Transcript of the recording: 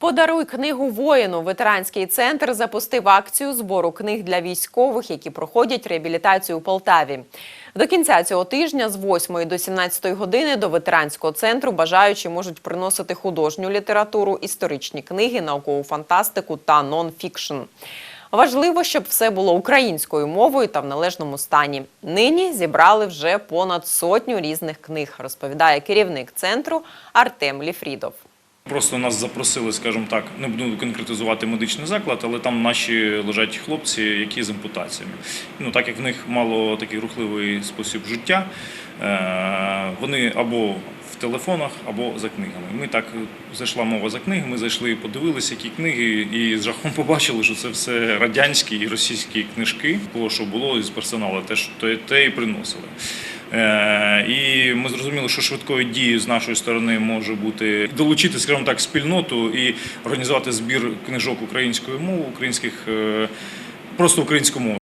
Подаруй книгу воїну. Ветеранський центр запустив акцію збору книг для військових, які проходять реабілітацію у Полтаві. До кінця цього тижня з 8 до 17 години до ветеранського центру бажаючі можуть приносити художню літературу, історичні книги, наукову фантастику та нон-фікшн. Важливо, щоб все було українською мовою та в належному стані. Нині зібрали вже понад сотню різних книг, розповідає керівник центру Артем Ліфрідов. Просто нас запросили, скажімо так, не буду конкретизувати медичний заклад, але там наші лежать хлопці, які з ампутаціями. Ну так як в них мало такий рухливий спосіб життя, е, вони або в телефонах, або за книгами. Ми так зайшла мова за книги. Ми зайшли, подивилися, які книги, і з жахом побачили, що це все радянські і російські книжки, того, що було із персоналу, те, що те, те і приносили. І ми зрозуміли, що швидкою дією з нашої сторони може бути долучити, скажімо так, спільноту і організувати збір книжок українською мовою, українських е, просто українською мовою.